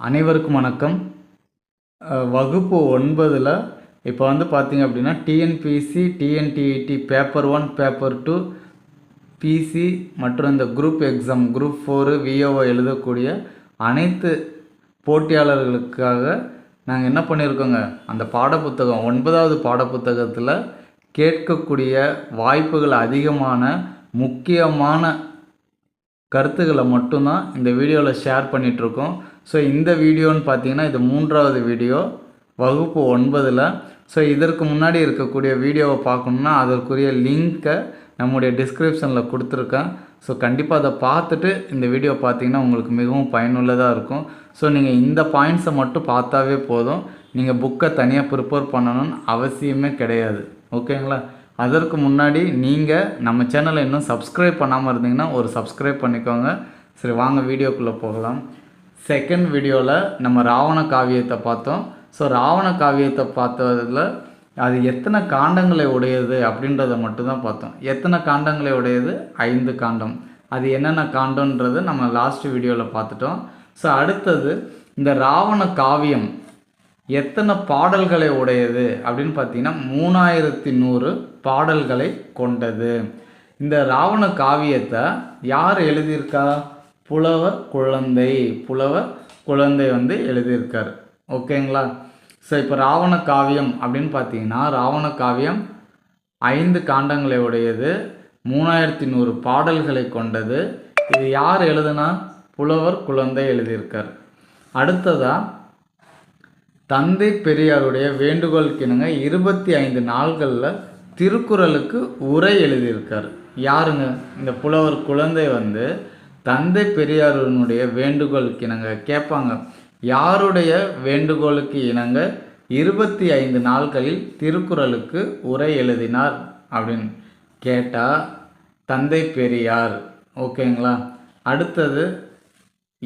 அனைவருக்கும் வணக்கம். வகுப்பு ஒன்பதில் இப்போ வந்து பார்த்திங்க அப்படின்னா TNPSC TNTET paper one paper two PC மற்றும் இந்த group exam group four VAO எழுதக்கூடிய அனைத்து போட்டியாளர்களுக்காக நாங்கள் என்ன பண்ணியிருக்கோங்க அந்த பாடப்புத்தகம் ஒன்பதாவது பாடப்புத்தகத்தில் கேட்கக்கூடிய வாய்ப்புகள் அதிகமான முக்கியமான கருத்துக்களை மட்டும்தான் இந்த வீடியோவில் ஷேர் பண்ணிகிட்ருக்கோம் ஸோ இந்த வீடியோன்னு பார்த்தீங்கன்னா இது மூன்றாவது வீடியோ வகுப்பு ஒன்பதில். ஸோ இதற்கு முன்னாடி இருக்கக்கூடிய வீடியோவை பார்க்கணுன்னா அதற்குரிய லிங்க்கை நம்முடைய டிஸ்கிரிப்ஷனில் கொடுத்துருக்கேன். ஸோ கண்டிப்பாக அதை பார்த்துட்டு இந்த வீடியோ பார்த்தீங்கன்னா உங்களுக்கு மிகவும் பயனுள்ளதாக இருக்கும். ஸோ நீங்கள் இந்த பாயிண்ட்ஸை மட்டும் பார்த்தாவே போதும். நீங்கள் புக்கை தனியாக ப்ரிப்பேர் பண்ணணும்னு அவசியமே கிடையாது. ஓகேங்களா? அதற்கு முன்னாடி நீங்கள் நம்ம சேனலை இன்னும் சப்ஸ்கிரைப் பண்ணாமல் இருந்தீங்கன்னா ஒரு சப்ஸ்கிரைப் பண்ணிக்கோங்க. சரி வாங்க வீடியோக்குள்ளே போகலாம். செகண்ட் வீடியோவில் நம்ம ராவண காவியத்தை பார்த்தோம். ஸோ ராவண காவியத்தை பார்த்ததில் அது எத்தனை காண்டங்களை உடையது அப்படின்றத மட்டும்தான் பார்த்தோம். எத்தனை காண்டங்களை உடையது? ஐந்து காண்டம். அது என்னென்ன காண்டம்ன்றது நம்ம லாஸ்ட் வீடியோவில் பார்த்துட்டோம். ஸோ அடுத்தது இந்த ராவண காவியம் எத்தனை பாடல்களை உடையது அப்படின்னு பார்த்தீங்கன்னா மூணாயிரத்தி நூறு பாடல்களை கொண்டது. இந்த ராவண காவியத்தை யார் எழுதியிருக்கா? புலவர் குழந்தை. புலவர் குழந்தை வந்து எழுதியிருக்கார். ஓகேங்களா? ஸோ இப்போ ராவண காவியம் அப்படின்னு பார்த்தீங்கன்னா ராவண காவியம் ஐந்து காண்டங்களை உடையது மூணாயிரத்தி நூறு பாடல்களை கொண்டது. இது யார் எழுதுனா? புலவர் குழந்தை எழுதியிருக்கார். அடுத்ததாக தந்தை பெரியாருடைய வேண்டுகோளுக்கு இணங்க இருபத்தி ஐந்து நாள்களில் திருக்குறளுக்கு உரை எழுதியிருக்கார். யாருங்க? இந்த புலவர் குழந்தை வந்து தந்தை பெரியாருனுடைய வேண்டுகோளுக்கு இணங்க கேட்பாங்க. யாருடைய வேண்டுகோளுக்கு இணங்க இருபத்தி ஐந்து நாட்களில் திருக்குறளுக்கு உரை எழுதினார் அப்படின்னு கேட்டால் தந்தை பெரியார். ஓகேங்களா? அடுத்தது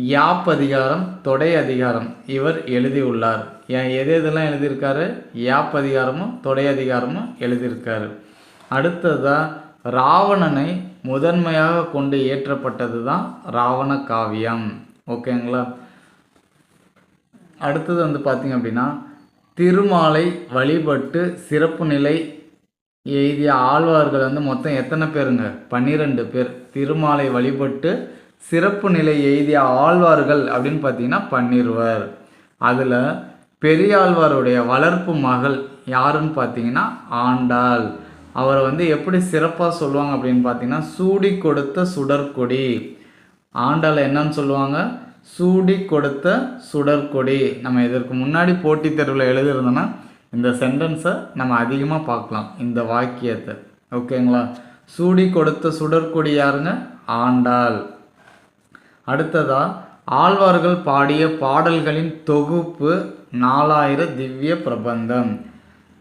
யாப்பதிகாரம் தொடை அதிகாரம் இவர் எழுதியுள்ளார். ஏன் எது எதெல்லாம் எழுதியிருக்காரு? யாப்பதிகாரமும் தொடை அதிகாரமும் எழுதியிருக்காரு. அடுத்ததாக ராவணனை முதன்மையாக கொண்டு இயற்றப்பட்டது தான் ராவண காவியம். ஓகேங்களா? அடுத்தது வந்து பார்த்திங்க அப்படின்னா திருமாலை வழிபட்டு சிறப்பு நிலை எய்திய ஆழ்வார்கள் வந்து மொத்தம் எத்தனை பேருங்க? பன்னிரெண்டு பேர். திருமாலை வழிபட்டு சிறப்பு நிலை எய்திய ஆழ்வார்கள் அப்படின்னு பார்த்தீங்கன்னா பன்னிருவர். அதில் பெரியாழ்வாருடைய வளர்ப்பு மகள் யாருன்னு பார்த்தீங்கன்னா ஆண்டாள். அவரை வந்து எப்படி சிறப்பாக சொல்லுவாங்க அப்படின்னு பார்த்தீங்கன்னா சூடி கொடுத்த சுடற்கொடி. ஆண்டாள் என்னன்னு சொல்லுவாங்க? சூடி கொடுத்த சுடற்கொடி. நம்ம இதற்கு முன்னாடி போட்டித் தேர்வில் எழுதியிருந்தோன்னா இந்த சென்டென்ஸை நம்ம அதிகமாக பார்க்கலாம் இந்த வாக்கியத்தை. ஓகேங்களா? சூடி கொடுத்த சுடற்கொடி யாருங்க? ஆண்டாள். அடுத்ததா ஆழ்வார்கள் பாடிய பாடல்களின் தொகுப்பு நாலாயிர திவ்ய பிரபந்தம்.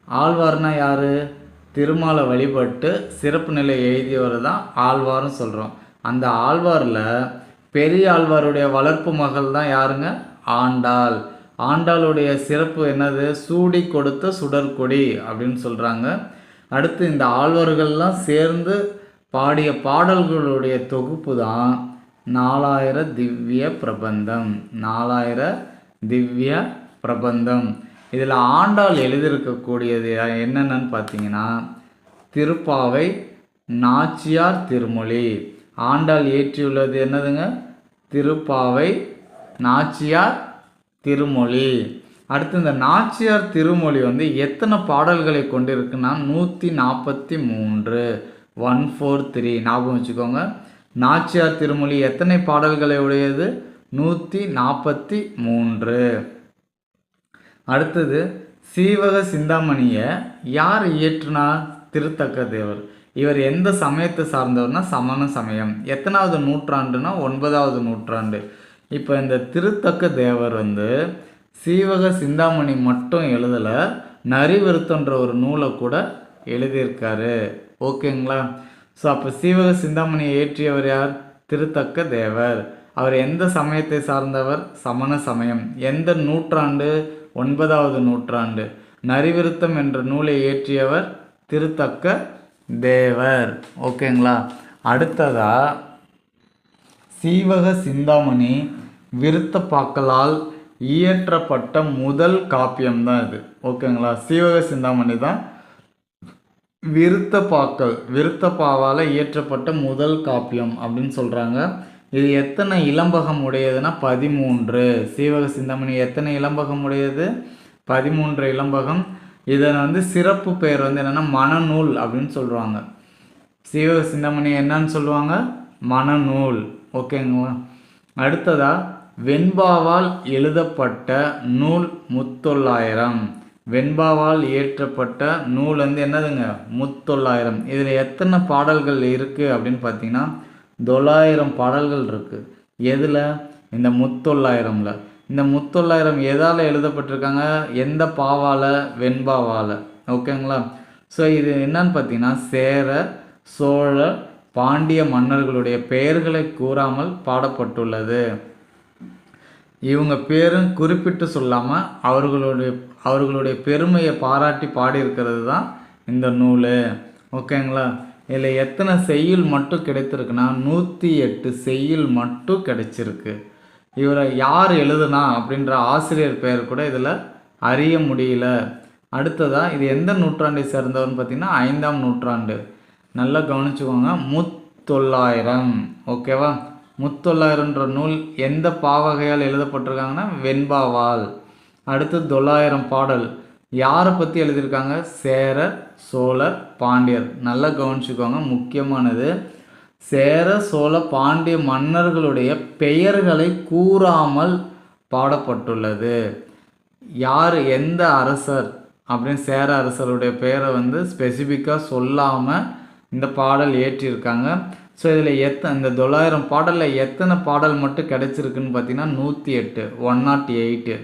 ஆழ்வார்னா யாரு? திருமாலை வழிபட்டு சிறப்பு நிலை எழுதியவர் தான் ஆழ்வார்னு சொல்கிறோம் அந்த ஆழ்வாரில் பெரிய ஆழ்வாருடைய வளர்ப்பு மகள் தான் யாருங்க? ஆண்டாள். ஆண்டாளுடைய சிறப்பு என்னது? சூடி கொடுத்த சுடற்கொடி அப்படின்னு சொல்கிறாங்க அடுத்து இந்த ஆழ்வார்கள்லாம் சேர்ந்து பாடிய பாடல்களுடைய தொகுப்பு தான் நாலாயிர திவ்ய பிரபந்தம். நாலாயிர திவ்ய பிரபந்தம். இதில் ஆண்டாள் எழுதியிருக்கக்கூடியது என்னென்னு பார்த்தீங்கன்னா திருப்பாவை நாச்சியார் திருமொழி. ஆண்டாள் இயற்றியுள்ளது என்னதுங்க? திருப்பாவை நாச்சியார் திருமொழி. அடுத்து இந்த நாச்சியார் திருமொழி வந்து எத்தனை பாடல்களை கொண்டிருக்குன்னா நூற்றி நாற்பத்தி மூன்று. One four three. ஞாபகம் வச்சுக்கோங்க. நாச்சியார் திருமொழி எத்தனை பாடல்களை உடையது? நூற்றி நாற்பத்தி மூன்று. அடுத்தது சீவக சிந்தாமணியை யார் இயற்றினார் திருத்தக்க தேவர் இவர் எந்த சமயத்தை சார்ந்தவர்னா சமண சமயம். எத்தனாவது நூற்றாண்டுனா ஒன்பதாவது நூற்றாண்டு. இப்போ இந்த திருத்தக்க தேவர் வந்து சீவக சிந்தாமணி மட்டும் எழுதலை நரிவிருத்தன்ற ஒரு நூலை கூட எழுதியிருக்காரு. ஓகேங்களா? ஸோ அப்போ சீவக சிந்தாமணியை இயற்றியவர் யார்? திருத்தக்க தேவர் அவர் எந்த சமயத்தை சார்ந்தவர்? சமண சமயம். எந்த நூற்றாண்டு? ஒன்பதாவது நூற்றாண்டு. நரிவிருத்தம் என்ற நூலை இயற்றியவர் திருத்தக்க தேவர். ஓகேங்களா? அடுத்ததா சீவக சிந்தாமணி விருத்தப்பாக்களால் இயற்றப்பட்ட முதல் காப்பியம் தான் இது. ஓகேங்களா? சீவக சிந்தாமணி தான் விருத்தப்பாக்கள் விருத்தப்பாவால் இயற்றப்பட்ட முதல் காப்பியம் அப்படின்னு சொல்கிறாங்க இது எத்தனை இளம்பகம் உடையதுன்னா பதிமூன்று. சீவக சிந்தாமணி எத்தனை இளம்பகம் உடையது? பதிமூன்று இளம்பகம் இதில் வந்து சிறப்பு பெயர் வந்து என்னென்னா மனநூல் அப்படின்னு சொல்லுவாங்க. சீவக சிந்தாமணி என்னன்னு சொல்லுவாங்க? மனநூல். ஓகேங்களா? அடுத்ததா வெண்பாவால் எழுதப்பட்ட நூல் முத்தொள்ளாயிரம். வெண்பாவால் இயற்றப்பட்ட நூல் வந்து என்னதுங்க? முத்தொள்ளாயிரம். இதில் எத்தனை பாடல்கள் இருக்குது அப்படின்னு பார்த்தீங்கன்னா தொள்ளாயிரம் பாடல்கள் இருக்குது எதில்? இந்த முத்தொள்ளாயிரமில். இந்த முத்தொள்ளாயிரம் எதால் எழுதப்பட்டிருக்காங்க? எந்த பாவால்? வெண்பாவால். ஓகேங்களா? ஸோ இது என்னன்னு பார்த்தீங்கன்னா சேர சோழ பாண்டிய மன்னர்களுடைய பெயர்களை கூறாமல் பாடப்பட்டுள்ளது. இவங்க பேரும் குறிப்பிட்டு சொல்லாமல் அவர்களுடைய அவர்களுடைய பெருமையை பாராட்டி பாடியிருக்கிறது தான் இந்த நூல். ஓகேங்களா? இதில் எத்தனை செய்யுள் மட்டும் கிடைத்திருக்குன்னா நூற்றி எட்டு செய்யுள் மட்டும் கிடைச்சிருக்கு. இவரை யார் எழுதுனா அப்படின்ற ஆசிரியர் பெயர் கூட இதில் அறிய முடியல. அடுத்ததாக இது எந்த நூற்றாண்டை சேர்ந்தவர்னு பார்த்தீங்கன்னா ஐந்தாம் நூற்றாண்டு. நல்லா கவனிச்சுக்கோங்க முத்தொள்ளாயிரம். ஓகேவா? முத்தொள்ளாயிரம்ன்ற நூல் எந்த பாவகையால் எழுதப்பட்டிருக்காங்கன்னா வெண்பாவால். அடுத்து தொள்ளாயிரம் பாடல். யாரை பற்றி எழுதியிருக்காங்க? சேரர் சோழர் பாண்டியர். நல்லா கவனிச்சுக்கோங்க முக்கியமானது சேர சோழ பாண்டிய மன்னர்களுடைய பெயர்களை கூறாமல் பாடப்பட்டுள்ளது. யார் எந்த அரசர் அப்படின்னு சேர அரசருடைய பெயரை வந்து ஸ்பெசிஃபிக்காக சொல்லாமல் இந்த பாடல் ஏற்றியிருக்காங்க. ஸோ இதில் எத்த இந்த தொள்ளாயிரம் பாடலில் எத்தனை பாடல் மட்டும் கிடச்சிருக்குன்னு பார்த்தீங்கன்னா நூற்றி எட்டு ஒன் நாட் எயிட்டு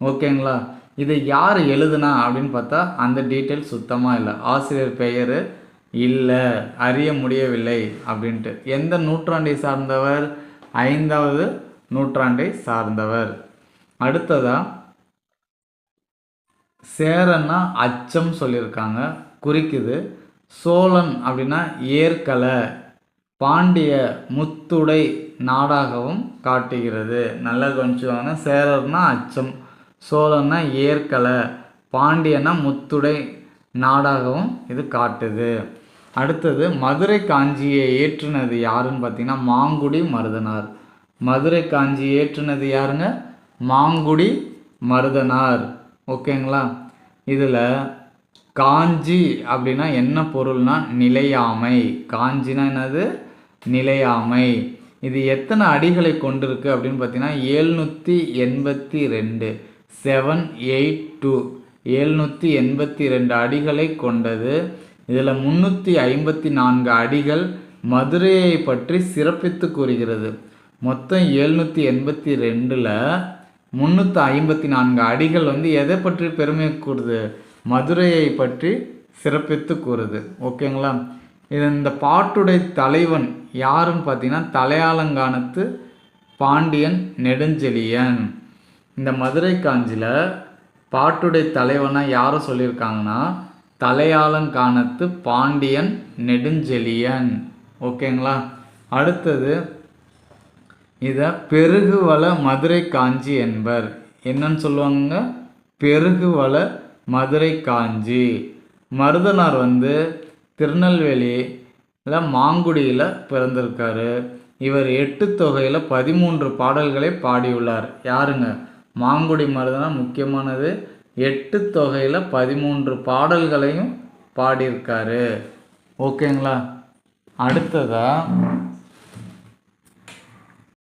ஓகேங்களா இதை யார் எழுதுனா அப்படின்னு பார்த்தா அந்த டீட்டெயில் சுத்தமாக இல்லை. ஆசிரியர் பெயர் இல்லை அறிய முடியவில்லை அப்படின்ட்டு. எந்த நூற்றாண்டை சார்ந்தவர்? ஐந்தாவது நூற்றாண்டை சார்ந்தவர். அடுத்ததாக சேரன்னா அச்சம் சொல்லியிருக்காங்க குறிக்குது. சோழன் அப்படின்னா ஏற்கலை பாண்டிய முத்துடை நாடாகவும் காட்டுகிறது. நல்லா கொஞ்சம் சேரர்னா அச்சம். சோழன்னா ஏற்கலை பாண்டியனா முத்துடை நாடாகவும் இது காட்டுது. அடுத்தது மதுரை காஞ்சியை ஏற்றுனது யாருன்னு பார்த்தீங்கன்னா மாங்குடி மருதனார். மதுரை காஞ்சி ஏற்றுனது யாருங்க? மாங்குடி மருதனார். ஓகேங்களா? இதில் காஞ்சி அப்படின்னா என்ன பொருள்னா நிலையாமை. காஞ்சினா என்னது? நிலையாமை. இது எத்தனை அடிகளை கொண்டிருக்கு அப்படின்னு பார்த்தீங்கன்னா ஏழ்நூற்றி எண்பத்தி ரெண்டு. செவன் எயிட் டூ எழுநூற்றி எண்பத்தி ரெண்டு அடிகளை கொண்டது. இதில் முந்நூற்றி ஐம்பத்தி நான்கு அடிகள் மதுரையை பற்றி சிறப்பித்து கூறுகிறது. மொத்தம் எழுநூற்றி எண்பத்தி ரெண்டில் முந்நூற்றி ஐம்பத்தி நான்கு அடிகள் வந்து எதை பற்றி பெருமை கூறுது? மதுரையை பற்றி சிறப்பித்து கூறுது. ஓகேங்களா? இது இந்த பாட்டுடைய தலைவன் யாருன்னு பார்த்தீங்கன்னா தலையாலங்கானத்து பாண்டியன் நெடுஞ்செழியன். இந்த மதுரை காஞ்சியில் பாட்டுடை தலைவனாக யாரை சொல்லியிருக்காங்கன்னா தலையாலங்கானத்து பாண்டியன் நெடுஞ்செழியன். ஓகேங்களா? அடுத்தது இதை பெருகுவள மதுரை காஞ்சி என்பர். என்னன்னு சொல்லுவாங்க பெருகுவள மதுரை காஞ்சி. மருதனார் வந்து திருநெல்வேலியில் மாங்குடியில் பிறந்திருக்காரு. இவர் எட்டு தொகையில் பதிமூன்று பாடல்களை பாடியுள்ளார். யாருங்க? மாங்குடி மருதனா முக்கியமானது. எட்டு தொகையில் பதிமூன்று பாடல்களையும் பாடியிருக்காரு. ஓகேங்களா? அடுத்ததாக